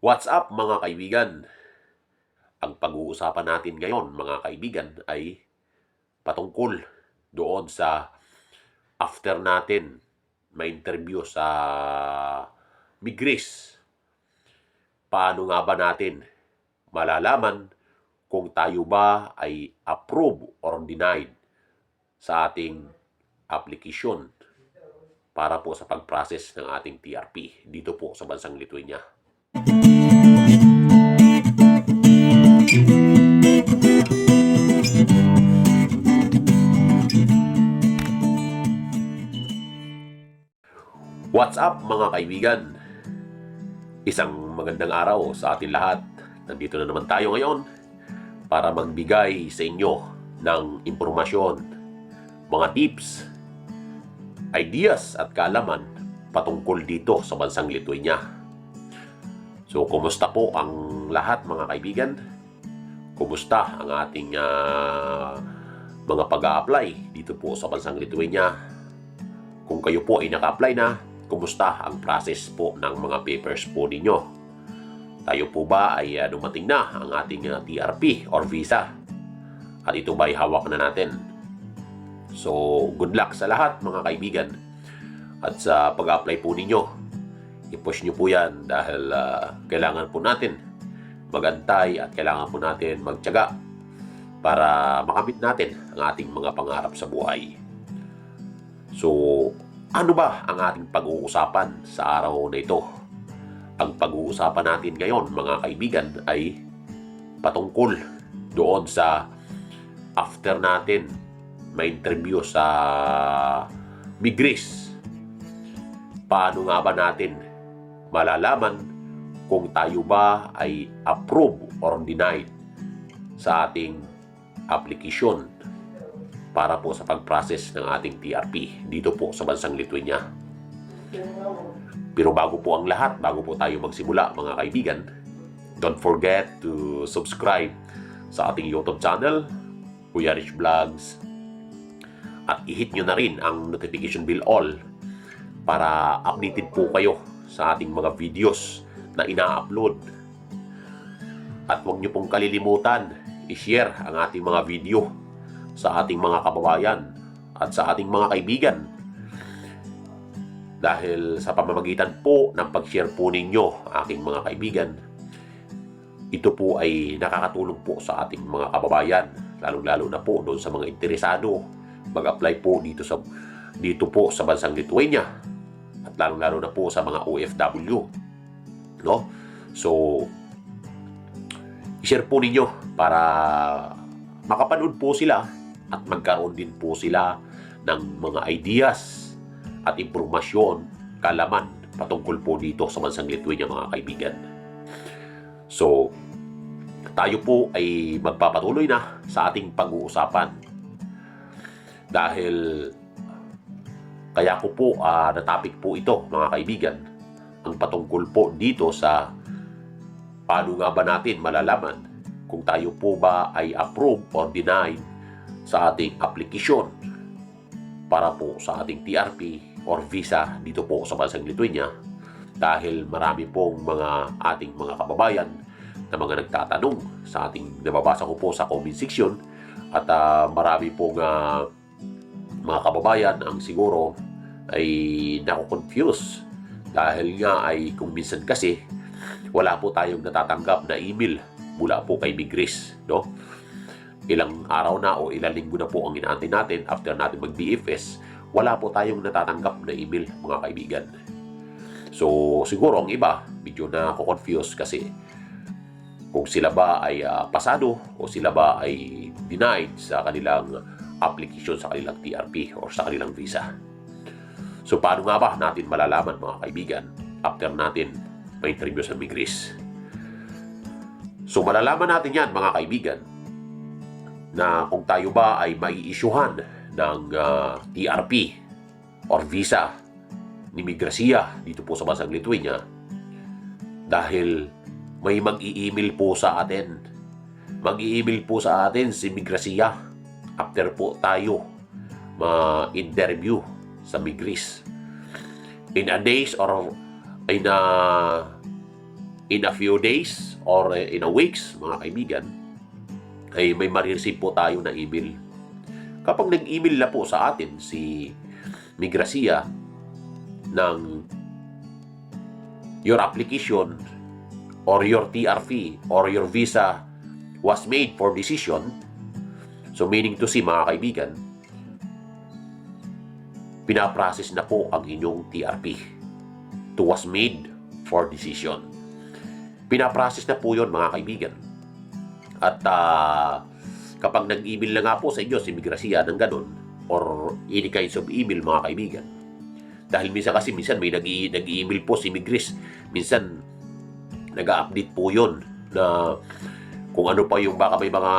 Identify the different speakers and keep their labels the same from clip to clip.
Speaker 1: What's up mga kaibigan? Ang pag-uusapan natin ngayon mga kaibigan ay patungkol doon sa after natin may interview sa Migris. Paano nga ba natin malalaman kung tayo ba ay approve or denied sa ating application para po sa pag-process ng ating TRP dito po sa bansang Lithuania. What's up mga kaibigan? Isang magandang araw sa atin lahat. Nandito na naman tayo ngayon para magbigay sa inyo ng impormasyon, mga tips, ideas at kaalaman patungkol dito sa bansang Lithuania. So, kumusta po ang lahat mga kaibigan? Kumusta ang ating ah, mga pag-a-apply dito po sa bansang Lithuania? Kung kayo po ay naka-apply na, kumusta ang process po ng mga papers po ninyo? Tayo po ba ay ah, dumating na ang ating ah, TRP or visa? At ito ba ay hawak na natin? So, good luck sa lahat mga kaibigan. At sa pag-apply po ninyo, i-push nyo po yan dahil ah, kailangan po natin magantay at kailangan po natin magtyaga para makamit natin ang ating mga pangarap sa buhay. So, ano ba ang ating pag-uusapan sa araw na ito? Ang pag-uusapan natin ngayon, mga kaibigan, ay patungkol doon sa after natin may interview sa Migris. Paano nga ba natin malalaman kung tayo ba ay approve or denied sa ating application para po sa pag-process ng ating TRP dito po sa bansang Lithuania. Pero bago po ang lahat, bago po tayo magsimula mga kaibigan, don't forget to subscribe sa ating YouTube channel, Kuya Rich Vlogs, at i-hit nyo na rin ang notification bell all para updated po kayo sa ating mga videos na ina-upload. At huwag nyo pong kalilimutan i-share ang ating mga video sa ating mga kababayan at sa ating mga kaibigan. Dahil sa pamamagitan po ng pag-share po ninyo, aking mga kaibigan, ito po ay nakakatulong po sa ating mga kababayan, lalong-lalo na po doon sa mga interesado mag-apply po dito sa dito po sa bansang Lithuania lalong-lalo na po sa mga OFW. No? So, i-share po ninyo para makapanood po sila at magkaroon din po sila ng mga ideas at impormasyon, kalaman patungkol po dito sa bansang Lithuania mga kaibigan. So, tayo po ay magpapatuloy na sa ating pag-uusapan dahil kaya ko po uh, na topic po ito mga kaibigan. Ang patungkol po dito sa paano nga ba natin malalaman kung tayo po ba ay approve or denied sa ating application para po sa ating TRP or visa dito po sa bansang Lithuania. Dahil marami pong mga ating mga kababayan na mga nagtatanong sa ating nababasa ko po sa comment section at uh, marami pong uh, mga kababayan ang siguro ay nako-confuse dahil nga ay kung minsan kasi wala po tayong natatanggap na email mula po kay Migris, no? Ilang araw na o ilang linggo na po ang inaantay natin after natin mag-BFS, wala po tayong natatanggap na email, mga kaibigan. So, siguro ang iba, medyo na confuse kasi kung sila ba ay uh, pasado o sila ba ay denied sa kanilang application sa kanilang TRP or sa kanilang visa. So paano nga ba natin malalaman mga kaibigan after natin may interview sa Migris? So malalaman natin yan mga kaibigan na kung tayo ba ay mai-issuehan ng uh, TRP or visa ni Migrasiya dito po sa bansang Lithuania dahil may mag-i-email po sa atin. Mag-i-email po sa atin si Migrasiya after po tayo ma-interview sa Migris. In a days or in a in a few days or in a weeks, mga kaibigan, ay may marireceive po tayo na email. Kapag nag-email na po sa atin si Migracia ng your application or your TRP or your visa was made for decision, so meaning to say mga kaibigan, pinaprocess na po ang inyong TRP to was made for decision. Pinaprocess na po yon mga kaibigan. At ah, kapag nag-email na nga po sa inyo si Migracia ng ganun or any kinds of email mga kaibigan, dahil minsan kasi minsan may nag nag-email po si Migris, minsan nag-update po yon na kung ano pa yung baka may mga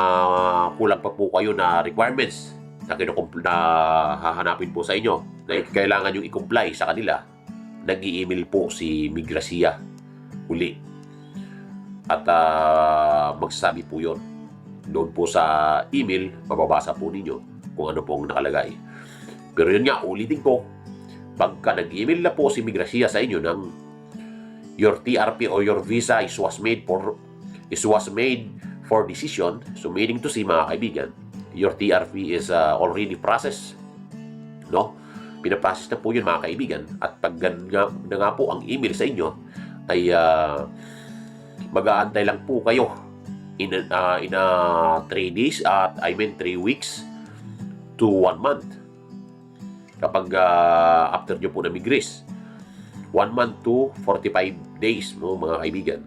Speaker 1: kulang pa po kayo na requirements na, kinukumpl- na hahanapin po sa inyo na kailangan yung i-comply sa kanila, nag-email po si Migracia uli. At ah, magsasabi po yon doon po sa email, mababasa po ninyo kung ano pong nakalagay. Pero yun nga, ulitin ko, pagka nag-email na po si Migracia sa inyo ng your TRP or your visa is was made for is was made for decision, so meaning to say mga kaibigan, your TRP is uh, already processed. No? Pinaprocess na po yun mga kaibigan. At pag nga, na nga po ang email sa inyo, ay uh, mag-aantay lang po kayo in uh, in a 3 days at I mean 3 weeks to 1 month. Kapag uh, after nyo po namigris, 1 month to 45 days mo mga kaibigan.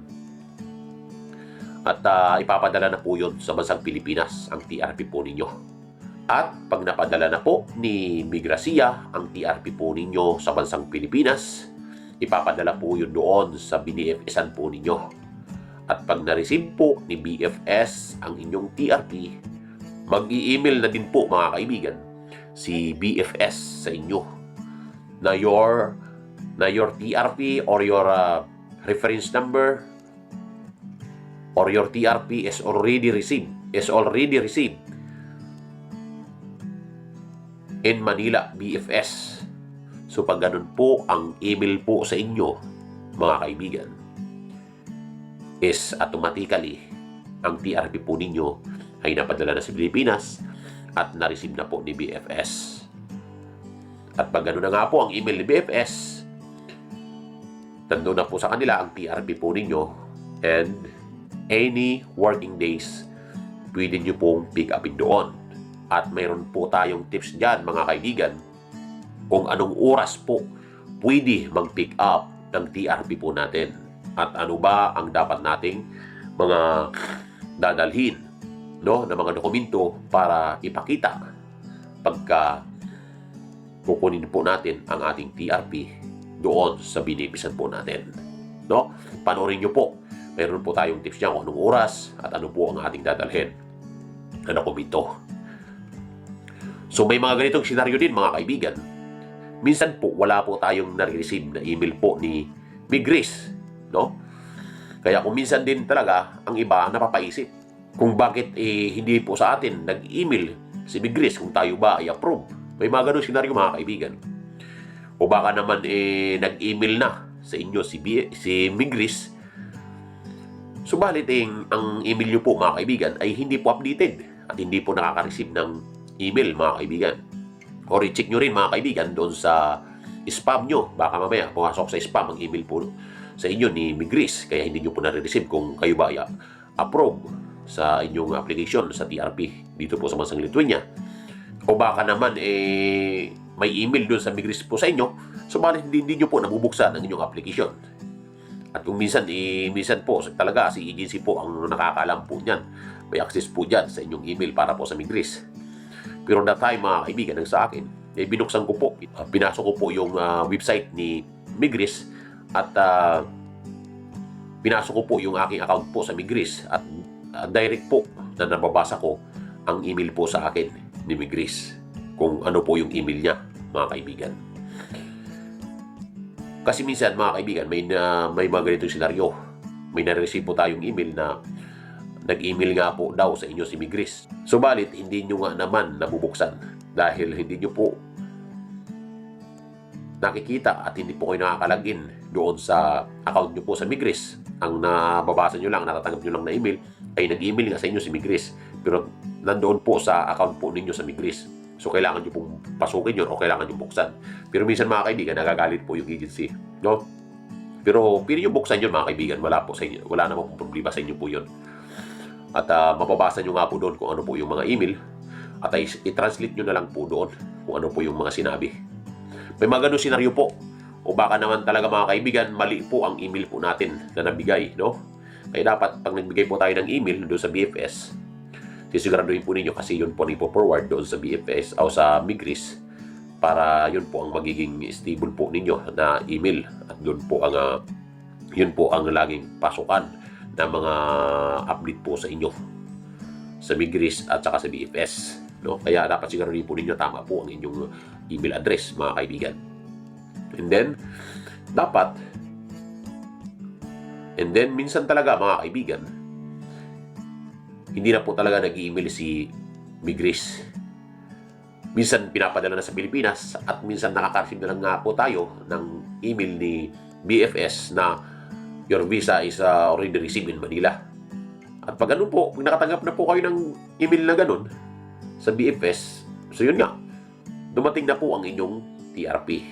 Speaker 1: At ah, ipapadala na po yun sa bansang Pilipinas ang TRP po ninyo. At pag napadala na po ni Migracia ang TRP po ninyo sa bansang Pilipinas, ipapadala po yun doon sa BNFSan po ninyo. At pag na-receive po ni BFS ang inyong TRP, mag-i-email na din po mga kaibigan si BFS sa inyo na your na your TRP or your uh, reference number or your TRP is already received is already received in Manila BFS. So pag ganun po ang email po sa inyo mga kaibigan is automatically ang TRP po ninyo ay napadala na sa Pilipinas at na-receive na po ni BFS. At pag gano'n na nga po ang email ni BFS, nandun na po sa kanila ang TRP po ninyo and any working days pwede nyo pong pick upin doon. At mayroon po tayong tips dyan mga kaibigan kung anong oras po pwede mag-pick up ng TRP po natin at ano ba ang dapat nating mga dadalhin no, na mga dokumento para ipakita pagka kukunin po natin ang ating TRP doon sa binibisan po natin. No? Panoorin nyo po. Meron po tayong tips dyan kung anong oras at ano po ang ating dadalhin na dokumento. So may mga ganitong senaryo din mga kaibigan. Minsan po wala po tayong nare-receive na email po ni Migris. No? Kaya kung minsan din talaga ang iba napapaisip kung bakit eh, hindi po sa atin nag-email si Migris kung tayo ba ay approve. May mga ganun senaryo mga kaibigan. O baka naman eh, nag-email na sa inyo si, B- si Migris. Subalit eh, ang email nyo po mga kaibigan ay hindi po updated at hindi po nakaka-receive ng email mga kaibigan. O recheck nyo rin mga kaibigan doon sa spam nyo. Baka mamaya pumasok sa spam ang email po sa inyo ni Migris kaya hindi nyo po nare-receive kung kayo ba ay approve sa inyong application sa TRP dito po sa bansang Lithuania. O baka naman eh may email doon sa Migris po sa inyo, subalit hindi, hindi nyo po nabubuksan ang inyong application. At kung minsan, eh, minsan po talaga si agency po ang nakakaalam po niyan. May access po dyan sa inyong email para po sa Migris. Pero that time mga kaibigan ng sa akin, eh, binuksan ko po, uh, pinasok ko po yung ah, website ni Migris at ah, pinasok ko po yung aking account po sa Migris at uh, direct po na nababasa ko ang email po sa akin ni Migris kung ano po yung email niya mga kaibigan. Kasi minsan mga kaibigan may na, may mga ganitong senaryo. May na-receive po tayong email na nag-email nga po daw sa inyo si Migris. Subalit hindi nyo nga naman nabubuksan dahil hindi nyo po nakikita at hindi po kayo nakakalagin doon sa account nyo po sa Migris ang nababasa nyo lang, natatanggap nyo lang na email, ay nag-email nga sa inyo si Migris. Pero nandoon po sa account po ninyo sa Migris. So, kailangan nyo pong pasukin yun o kailangan nyo buksan. Pero minsan mga kaibigan, nagagalit po yung agency. No? Pero pili nyo buksan yun mga kaibigan. Wala po sa inyo. Wala namang problema sa inyo po yun. At ah, mababasa nyo nga po doon kung ano po yung mga email. At ay, i-translate nyo na lang po doon kung ano po yung mga sinabi. May mga ganun senaryo po. O baka naman talaga mga kaibigan, mali po ang email po natin na nabigay, no? Kaya dapat, pag nagbigay po tayo ng email doon sa BFS, sisiguraduhin po ninyo kasi yun po ipo-forward doon sa BFS o sa Migris para yun po ang magiging stable po ninyo na email. At doon po ang ah, yun po ang laging pasukan ng mga update po sa inyo sa Migris at saka sa BFS no? Kaya dapat siguraduhin po ninyo tama po ang inyong email address mga kaibigan. And then dapat and then minsan talaga mga kaibigan hindi na po talaga nag-email si Migris minsan pinapadala na sa Pilipinas at minsan nakaka-receive na lang nga po tayo ng email ni BFS na your visa is uh, already received in Manila. At pag ano po, pag nakatanggap na po kayo ng email na ganun sa BFS, so yun nga, dumating na po ang inyong TRP.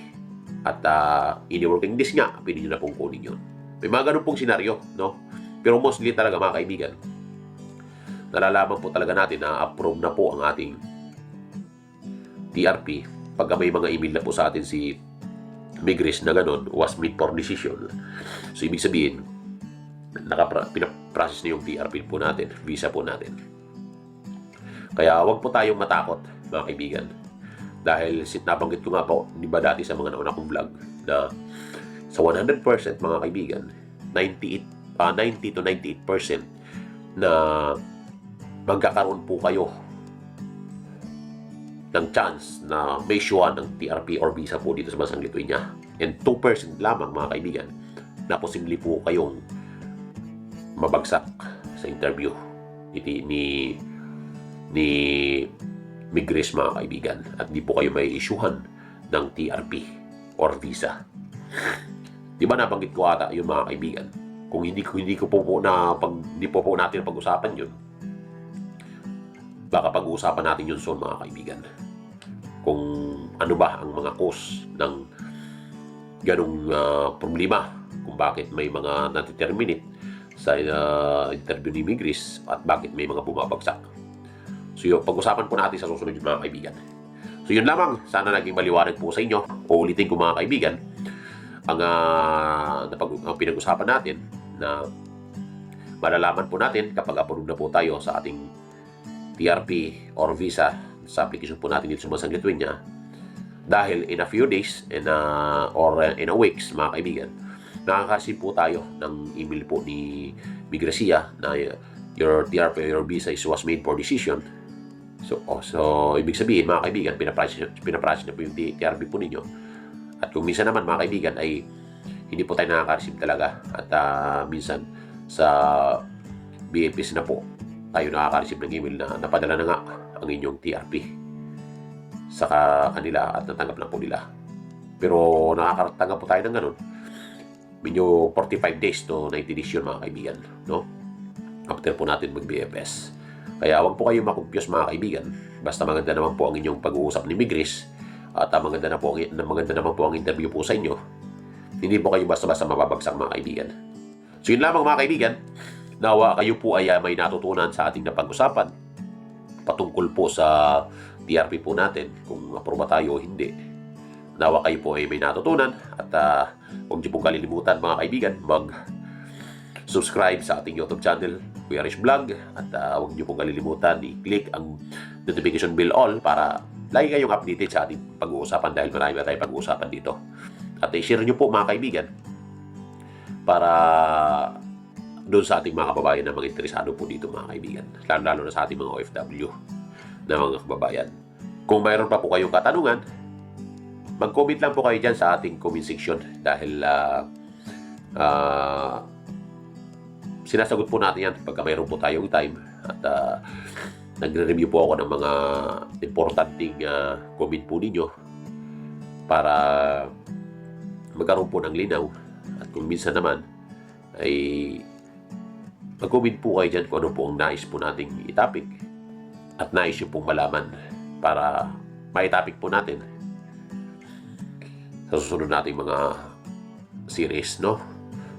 Speaker 1: At uh, in working days nga, pwede nyo na pong kunin yun. May mga ganun pong senaryo, no? Pero mostly talaga mga kaibigan, nalalaman po talaga natin na approve na po ang ating TRP pagka may mga email na po sa atin si Migris na ganun was made for decision. So, ibig sabihin, nakapra- pinaprocess na yung TRP po natin, visa po natin. Kaya wag po tayong matakot, mga kaibigan. Dahil sit nabanggit ko nga po, di ba dati sa mga nauna kong vlog, na sa 100% mga kaibigan, 98, ah, 90 to 98% na magkakaroon po kayo ng chance na may syuhan ng TRP or visa po dito sa bansang Lithuania. And 2% lamang mga kaibigan na posible po kayong mabagsak sa interview ni ni, ni Migris mga kaibigan at di po kayo may isyuhan ng TRP or visa. Di ba nabanggit ko ata yung mga kaibigan? Kung hindi ko hindi ko po, po na pag hindi po po natin pag-usapan yun, baka pag-uusapan natin yun soon mga kaibigan. Kung ano ba ang mga cause ng ganong ah, problema, kung bakit may mga natiterminate sa ah, interview ni Migris at bakit may mga bumabagsak. So yun, pag-usapan po natin sa susunod mga kaibigan. So yun lamang, sana naging maliwanag po sa inyo. O ulitin ko mga kaibigan, ang, ah, napag- pinag-usapan natin na malalaman po natin kapag approve na po tayo sa ating TRP or visa sa application po natin dito sa bansang Lithuania. Dahil in a few days in a, or uh, in a weeks mga kaibigan nakakasi po tayo ng email po ni Migracia na uh, your TRP or your visa is was made for decision. So oh, so ibig sabihin mga kaibigan pinaprocess pinaprocess na po yung TRP po ninyo. At kung minsan naman mga kaibigan ay hindi po tayo nakaka-receive talaga. At ah, minsan sa BFS na po tayo nakaka-receive ng email na napadala na nga ang inyong TRP sa ka- kanila at natanggap na po nila. Pero nakakatanggap po tayo ng ganun. Medyo 45 days to 90 days yun mga kaibigan. No? After po natin mag-BFS. Kaya wag po kayo makumpiyos mga kaibigan. Basta maganda naman po ang inyong pag-uusap ni Migris at maganda, na po, ang- maganda naman po ang interview po sa inyo. Hindi po kayo basta-basta mababagsak mga kaibigan. So yun lamang mga kaibigan. Nawa kayo po ay ah, may natutunan sa ating napag-usapan patungkol po sa TRP po natin kung aproba tayo o hindi. Nawa kayo po ay may natutunan at uh, huwag niyo pong kalilimutan mga kaibigan mag subscribe sa ating YouTube channel Kuya Rich Vlog at uh, huwag niyo pong kalilimutan i-click ang notification bell all para lagi kayong updated sa ating pag-uusapan dahil marami tayong pag-uusapan dito. At i-share niyo po mga kaibigan para doon sa ating mga kababayan na mga interesado po dito mga kaibigan. Lalo-lalo na sa ating mga OFW na mga kababayan. Kung mayroon pa po kayong katanungan, mag-comment lang po kayo dyan sa ating comment section dahil ah, ah, sinasagot po natin yan pagka mayroon po tayong time at ah, nagre-review po ako ng mga importanteng ah, comment po ninyo para magkaroon po ng linaw at kung minsan naman ay mag-comment po kayo dyan kung ano po ang nais po nating itapik at nais nyo pong malaman para maitapik po natin sa susunod nating mga series, no?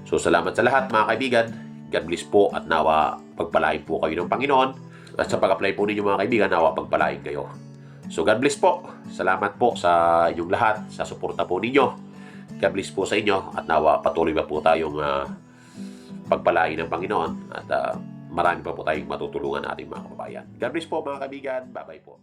Speaker 1: So, salamat sa lahat mga kaibigan. God bless po at nawa pagpalain po kayo ng Panginoon. At sa pag-apply po ninyo mga kaibigan, nawa pagpalain kayo. So, God bless po. Salamat po sa inyong lahat, sa suporta po ninyo. God bless po sa inyo at nawa patuloy pa po tayong ah, pagpalain ng Panginoon at ah, marami pa po tayong matutulungan ating mga kababayan. God bless po mga kaibigan. Bye-bye po.